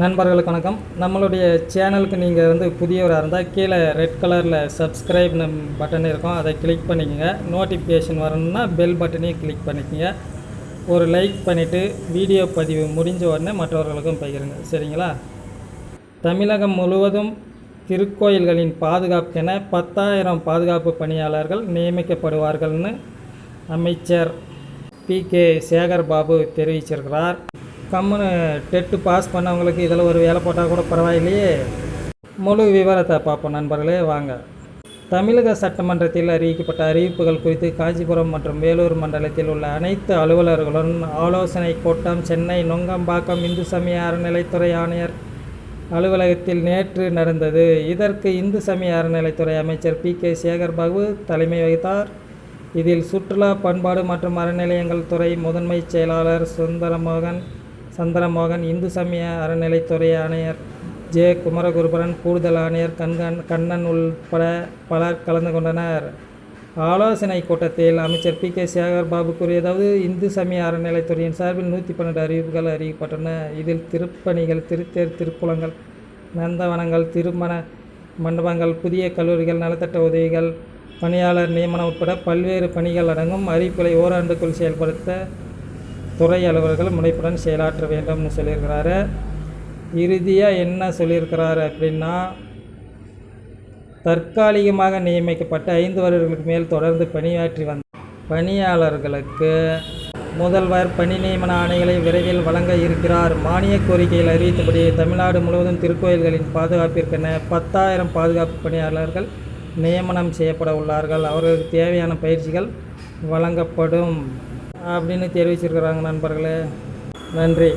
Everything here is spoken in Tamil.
நண்பர்களுக்கு வணக்கம். நம்மளுடைய சேனலுக்கு நீங்கள் வந்து புதியவராக இருந்தால் கீழே ரெட் கலரில் சப்ஸ்கிரைப் பட்டன் இருக்கும். அதை கிளிக் பண்ணிக்கோங்க. நோட்டிஃபிகேஷன் வரணும்னா பெல் பட்டனையும் கிளிக் பண்ணிக்கோங்க. ஒரு லைக் பண்ணிவிட்டு வீடியோ பதிவு முடிஞ்ச உடனே மற்றவர்களுக்கும் பகிருங்க. சரிங்களா? தமிழகம் முழுவதும் திருக்கோயில்களின் பாதுகாப்புக்கென பத்தாயிரம் பாதுகாப்பு பணியாளர்கள் நியமிக்கப்படுவார்கள்னு அமைச்சர் பி கே சேகர் பாபு தெரிவிச்சிருக்கிறார். கம்முன்னு டெட்டு பாஸ் பண்ணவங்களுக்கு இதில் ஒரு வேலை போட்டால் கூட பரவாயில்லையே. முழு விவரத்தை பார்ப்போம் நண்பர்களே வாங்க. தமிழக சட்டமன்றத்தில் அறிவிக்கப்பட்ட அறிவிப்புகள் குறித்து காஞ்சிபுரம் மற்றும் வேலூர் மண்டலத்தில் உள்ள அனைத்து அலுவலர்களுடன் ஆலோசனை கூட்டம் சென்னை நுங்கம்பாக்கம் இந்து சமய அறநிலைத்துறை ஆணையர் அலுவலகத்தில் நேற்று நடந்தது. இதற்கு இந்து சமய அறநிலைத்துறை அமைச்சர் பி. கே. சேகர் பாபு தலைமை வகித்தார். இதில் சுற்றுலா பண்பாடு மற்றும் அறநிலையங்கள் துறை முதன்மைச் செயலாளர் சுந்தரமோகன் சந்திரமோகன் இந்து சமய அறநிலைத்துறை ஆணையர் ஜே. குமரகுருபரன் கூடுதல் ஆணையர் கண்கண் கண்ணன் உள்பட பலர் கலந்து கொண்டனர். ஆலோசனை கூட்டத்தில் அமைச்சர் பி. கே. சேகர் பாபு கூறியதாவது இந்து சமய அறநிலைத்துறையின் சார்பில் நூற்றி பன்னெண்டு அறிவிப்புகள் அறிவிக்கப்பட்டன. இதில் திருப்பணிகள் திருத்தேர் திருக்குளங்கள் நந்தவனங்கள் திருமண மண்டபங்கள் புதிய கல்லூரிகள் நலத்திட்ட உதவிகள் பணியாளர் நியமனம் உட்பட பல்வேறு பணிகள் அடங்கும் அறிவிப்புகளை ஓராண்டுக்குள் செயல்படுத்த துறை அலுவலர்கள் முனைப்புடன் செயலாற்ற வேண்டும்னு சொல்லியிருக்கிறாரு. இறுதியாக என்ன சொல்லியிருக்கிறாரு அப்படின்னா தற்காலிகமாக நியமிக்கப்பட்ட ஐந்து வருடங்களுக்கு மேல் தொடர்ந்து பணியாற்றி வந்த பணியாளர்களுக்கு முதல்வர் பணி நியமன ஆணைகளை விரைவில் வழங்க இருக்கிறார். மானிய கோரிக்கையில் அறிவித்தபடி தமிழ்நாடு முழுவதும் திருக்கோயில்களின் பாதுகாப்பிற்கென பத்தாயிரம் பாதுகாப்பு பணியாளர்கள் நியமனம் செய்யப்பட உள்ளார்கள். அவர்களுக்கு தேவையான பயிற்சிகள் வழங்கப்படும். அப்படின்னு தெரிவிச்சிருக்கிறாங்க நண்பர்களே. நன்றி.